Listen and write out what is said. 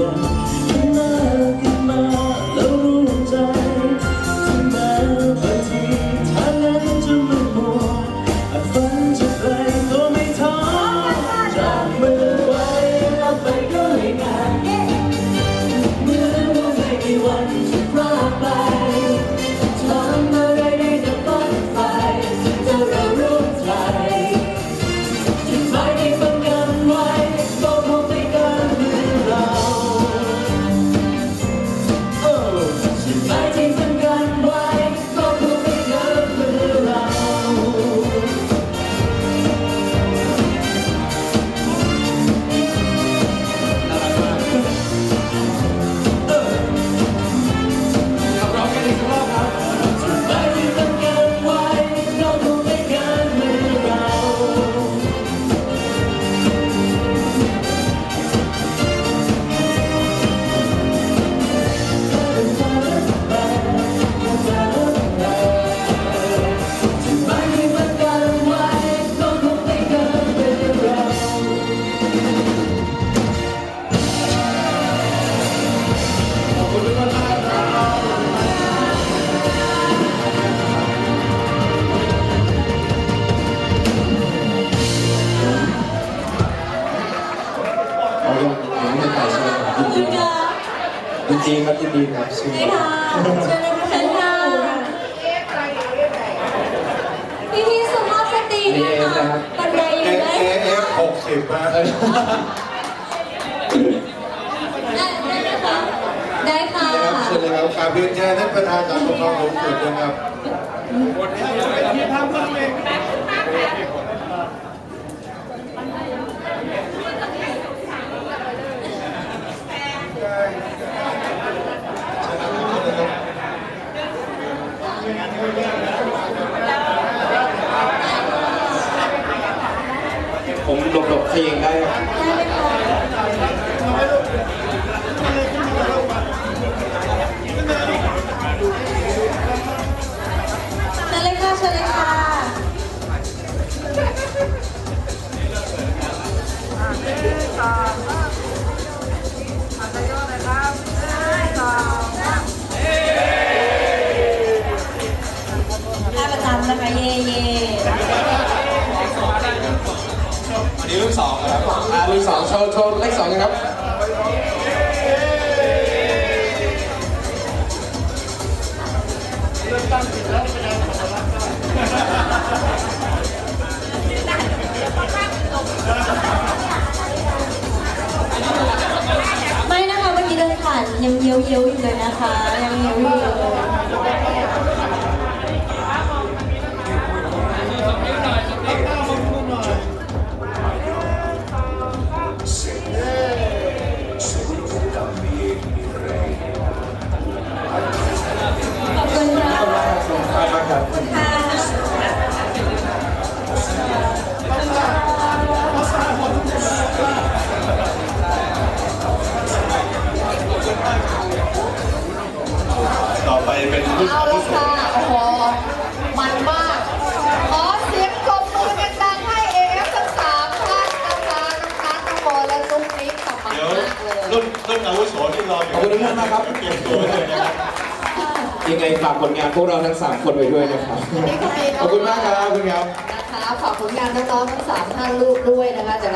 yeah ดีครับยินดีครับชิญนี่ค่ะเชิญเลยค่ะเชิญค่ะพี่พี่สุภาพสตรีเนี่ยค่ะบันไดอเอยู่เลยเอฟหกสิบนะเออได้ได้ไหมคะได้ค่ะนะครับเชิญเลยครับกราบเรียนเชิญท่านประธานสารปกครองสูงสุดนะครับ ผมหลบๆขยิงได้ครับ ครับอ่าลูกสองโชว์โชว์เลขสองนะครับไม่นะคะเมื่อกี้เดินผ่านยังเยี้ยวเยี้ยวอยู่เลยนะคะยังเยี้ยวอยู่ รุ่นรุ่นอาวุโสที่รออยู่ขอบคุณทุกท่านมากครับ เตรียมตัวไว้เลยนะครับยังไงฝากผลงานพวกเราทั้งสามคนไว้ด้วยนะครับนี่ก็มีขอบคุณมากครับขอบคุณครับ นะคะฝากผลงานน้องๆทั้งสามท่านลูกด้วยนะคะ